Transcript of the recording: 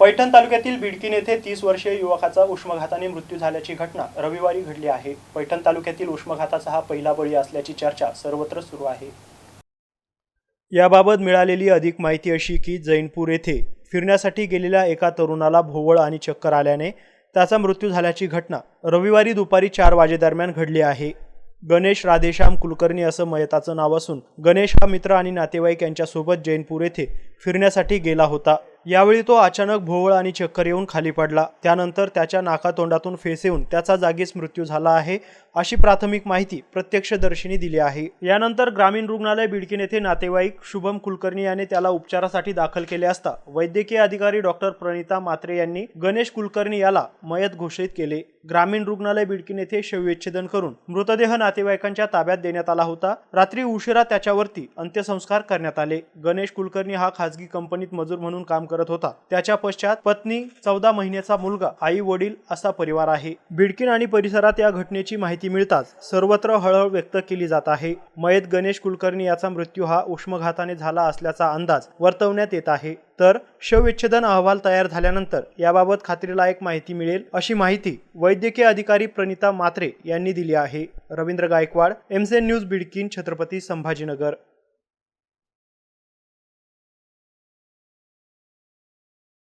पैठण तालुक्यातील बिडकीन येथे तीस वर्षीय युवकाचा उष्माघाताने मृत्यू झाल्याची घटना रविवारी घडली आहे. पैठण तालुक्यातील उष्माघाताचा हा पहिला बळी असल्याची चर्चा सर्वत्र सुरू आहे. याबाबत मिळालेली अधिक माहिती अशी की जैनपूर येथे फिरण्यासाठी गेलेल्या एका तरुणाला भोवळ आणि चक्कर आल्याने त्याचा मृत्यू झाल्याची घटना रविवारी दुपारी चार वाजेदरम्यान घडली आहे. गणेश राधेश्याम कुलकर्णी असं मयताचं नाव असून गणेश हा मित्र आणि नातेवाईक यांच्यासोबत जैनपूर येथे फिरण्यासाठी गेला होता. यावेळी तो अचानक भोवळ आणि चक्कर येऊन खाली पडला. त्यानंतर त्याच्या नाकातोंडातून फेस येऊन त्याचा जागीच मृत्यू झाला आहे अशी प्राथमिक माहिती प्रत्यक्षदर्शींनी दिली आहे. यानंतर ग्रामीण रुग्णालय बिडकीन येथे नातेवाईक शुभम कुलकर्णी याने त्याला उपचारासाठी दाखल केले असता वैद्यकीय अधिकारी डॉक्टर प्रणिता मात्रे यांनी गणेश कुलकर्णी याला मयत घोषित केले. ग्रामीण रुग्णालय बिडकीन येथे शवविच्छेदन करून मृतदेह नातेवाईकांच्या ताब्यात देण्यात आला होता. रात्री उशिरा त्याच्यावरती अंत्यसंस्कार करण्यात आले. गणेश कुलकर्णी हा खासगी कंपनीत मजूर म्हणून काम करत होता. त्याच्या पश्चात पत्नी चौदा महिन्याचा मुलगा आई वडील असा परिवार आहे. बिडकीन आणि परिसरात या घटनेची माहिती मिळताच सर्वत्र हळहळ व्यक्त केली जात आहे. मयत गणेश कुलकर्णी याचा मृत्यू हा उष्मघाताने झाला असल्याचा अंदाज वर्तवण्यात येत आहे. तर शवविच्छेदन अहवाल तयार झाल्यानंतर याबाबत खात्रीलायक माहिती मिळेल अशी माहिती वैद्यकीय अधिकारी प्रणिता मात्रे यांनी दिली आहे. रवींद्र गायकवाड एमसेन न्यूज बिडकीन छत्रपती संभाजीनगर.